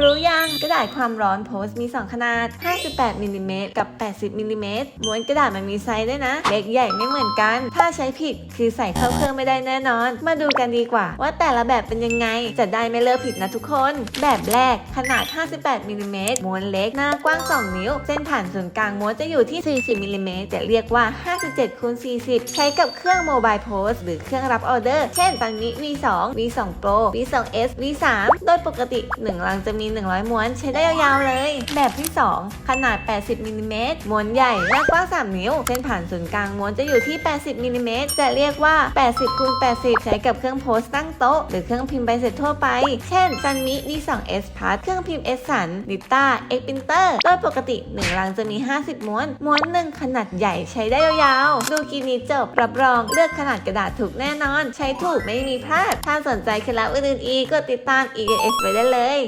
รู้ยังกระดาษความร้อนโพสต์มี 2 ขนาด 58มิลลิเมตรกับ 80มิลลิเมตรม้วนกระดาษมันมีไซส์ด้วยนะ เล็กใหญ่ไม่เหมือนกัน ถ้าใช้ผิดคือใส่เข้าเครื่องไม่ได้แน่นอน มาดูกันดีกว่า ว่าแต่ละแบบเป็นยังไง จะได้ไม่เลอะผิดนะทุกคน แบบแรกขนาด 58มิลลิเมตรม้วนเล็กหน้ากว้าง 2 นิ้ว เส้นผ่านศูนย์กลางม้วนจะอยู่ที่ 40มิลลิเมตรแต่เรียกว่า 57คูณ40 ใช้กับเครื่องโมบายโพสหรือเครื่องรับออเดอร์ เช่นตังนี้ V2 V2 Pro V2S V3 โดยปกติ1ลังจะมี100 ม้วนใช้ได้ยาวๆเลย แบบที่ 2 ขนาด 80มิลลิเมตรม้วนใหญ่หน้ากว้าง 3 นิ้ว เส้นผ่านศูนย์กลางม้วนจะอยู่ที่ 80มิลลิเมตรจะเรียกว่า 80คูณ80 ใช้กับเครื่องโพสต์ตั้งโต๊ะ หรือเครื่องพิมพ์ใบเสร็จทั่วไป เช่นซันมิ D2S Plus เครื่องพิมพ์ S สันลิต้า X Printer โดยปกติ 1 ลังจะมี 50 ม้วน ม้วนหนึ่งขนาดใหญ่ใช้ได้ยาวๆ ดูคลิปนี้จบ รับรองเลือกขนาดกระดาษถูกแน่นอน ใช้ถูกไม่มีพลาด ถ้าสนใจเคล็ดลับอื่นๆอีกกดติดตาม EAS ไว้ได้เลย